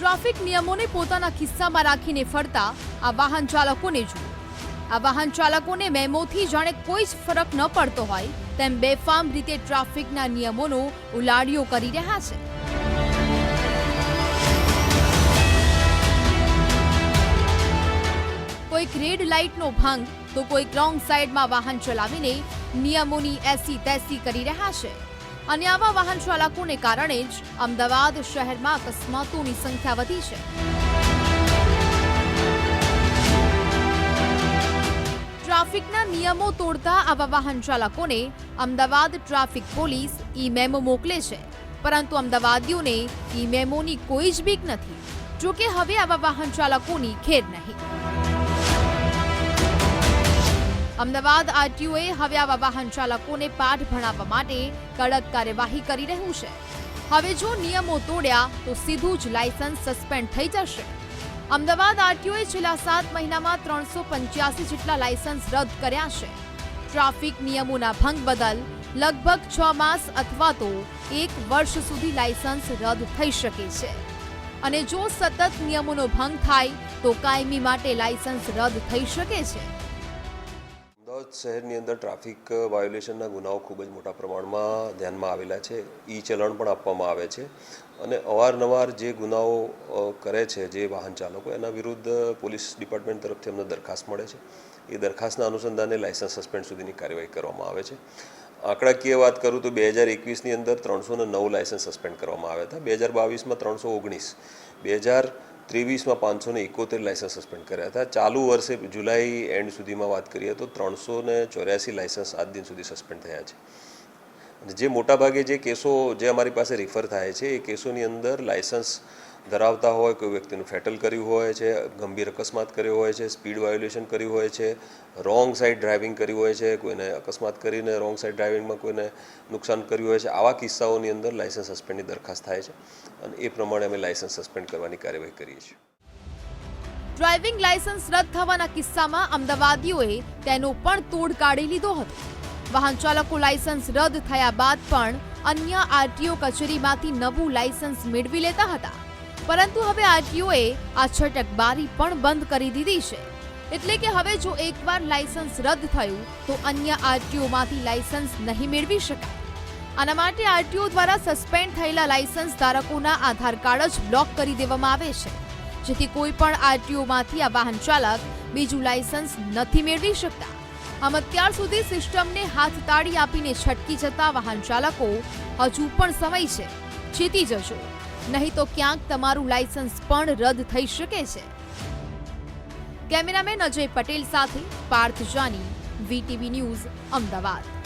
Traffic નિયમોને પોતાના ખિસ્સામાં રાખીને ફરતા આ વાહન ચાલકોને જુઓ. આ વાહન ચાલકોને મેમોથી જાણે કોઈ જ ફરક ન પડતો હોય તેમ બેફામ રીતે ટ્રાફિકના નિયમોનો ઉલાડીઓ કરી રહ્યા છે. કોઈક રેડ લાઇટનો ભંગ તો કોઈક રોંગ સાઈડમાં વાહન ચલાવીને નિયમોની એસી તેસી કરી રહ્યા છે. અને આવા વાહન ચાલકોને કારણે જ અમદાવાદ શહેરમાં અકસ્માતોની સંખ્યા વધી છે. ટ્રાફિકના નિયમો તોડતા આવા વાહન ચાલકોને Ahmedabad traffic police e memo મોકલે છે. પરંતુ અમદાવાદીઓને ઈ મેમોની કોઈ જ બીક નથી. જોકે હવે આવા વાહન ચાલકોની ખેર નહીં. અમદાવાદ આરટીઓએ હવે આવા વાહન ચાલકોને પાઠ ભણાવવા માટે કડક કાર્યવાહી કરી રહ્યું છે. હવે જો નિયમો તોડ્યા, તો સીધું જ લાયસન્સ સસ્પેન્ડ થઈ જશે. અમદાવાદ આરટીઓએ છેલ્લા સાત મહિનામાં ત્રણસો પંચ્યાસી જેટલા લાયસન્સ રદ કર્યા છે. ટ્રાફિક નિયમોના ભંગ બદલ લગભગ છ માસ અથવા તો એક વર્ષ સુધી લાયસન્સ રદ થઈ શકે છે. અને જો સતત નિયમોનો ભંગ થાય, તો કાયમી માટે લાયસન્સ રદ થઈ શકે છે. અમદાવાદ શહેરની અંદર ટ્રાફિક વાયોલેશનના ગુનાઓ ખૂબ જ મોટા પ્રમાણમાં ધ્યાનમાં આવેલા છે. ઈ ચલણ પણ આપવામાં આવે છે. અને અવારનવાર જે ગુનાઓ કરે છે, જે વાહન ચાલકો, એના વિરુદ્ધ પોલીસ ડિપાર્ટમેન્ટ તરફથી અમને દરખાસ્ત મળે છે. એ દરખાસ્તના અનુસંધાને લાયસન્સ સસ્પેન્ડ સુધીની કાર્યવાહી કરવામાં આવે છે. આંકડાકીય વાત કરું તો બે હજાર એકવીસની અંદર ત્રણસો નવ લાયસન્સ સસ્પેન્ડ કરવામાં આવ્યા હતા. બે હજાર બાવીસમાં ત્રણસો ઓગણીસ. બે હજાર ત્રેવીસમાં પાંચસો ને એકોતેર લાયસન્સ સસ્પેન્ડ કર્યા હતા. ચાલુ વર્ષે જુલાઈ એન્ડ સુધીમાં વાત કરીએ તો ત્રણસો ને ચોર્યાસી લાયસન્સ આજ દિન સુધી સસ્પેન્ડ થયા છે. જે મોટાભાગે જે કેસો જે અમારી પાસે રિફર થાય છે, એ કેસોની અંદર લાયસન્સ ધરાવતા હોય, કોઈ વ્યક્તિનું ફેટલ કર્યું હોય છે, ગંભીર અકસ્માત કર્યો હોય છે, સ્પીડ વાયોલેશન કર્યું હોય છે, રોંગ સાઈડ ડ્રાઇવિંગ કર્યું હોય છે, કોઈને અકસ્માત કરીને રોંગ સાઈડ ડ્રાઇવિંગમાં કોઈને નુકસાન કર્યું હોય છે, આવા કિસ્સાઓની અંદર લાયસન્સ સસ્પેન્ડની દરખાસ્ત થાય છે અને એ પ્રમાણે અમે લાયસન્સ સસ્પેન્ડ કરવાની કાર્યવાહી કરીએ છીએ. ડ્રાઇવિંગ લાયસન્સ રદ થવાના કિસ્સામાં અમદાવાદીઓએ તેનો પણ તોડ કાઢી લીધો હતો. વાહન ચાલકો લાયસન્સ રદ થયા બાદ પણ અન્ય આરટીઓ કચેરીમાંથી નવું લાયસન્સ મેળવી લેતા હતા. પરંતુ હવે આરટીઓએ આ છટકબારી પણ બંધ કરી દીધી છે. એટલે કે હવે જો એકવાર લાયસન્સ રદ થયું, તો અન્ય આરટીઓમાંથી લાયસન્સ નહીં મેળવી શકાય. આના માટે આરટીઓ દ્વારા સસ્પેન્ડ થયેલા લાયસન્સ ધારકોના આધાર કાર્ડ જ બ્લોક કરી દેવામાં આવે છે. જેથી કોઈ પણ આરટીઓમાંથી આ વાહન ચાલક બીજું લાયસન્સ નથી મેળવી શકતા. આમ અત્યાર સુધી સિસ્ટમને હાથ તાળી આપીને છટકી જતા વાહન ચાલકો હજુ પણ સમય છે. જીતી જજો. નહીં તો ક્યાંક તમારું લાયસન્સ પણ રદ થઈ શકે છે. કેમેરામેન અજય પટેલ સાથે પાર્થ જાની, વીટીવી ન્યૂઝ, અમદાવાદ.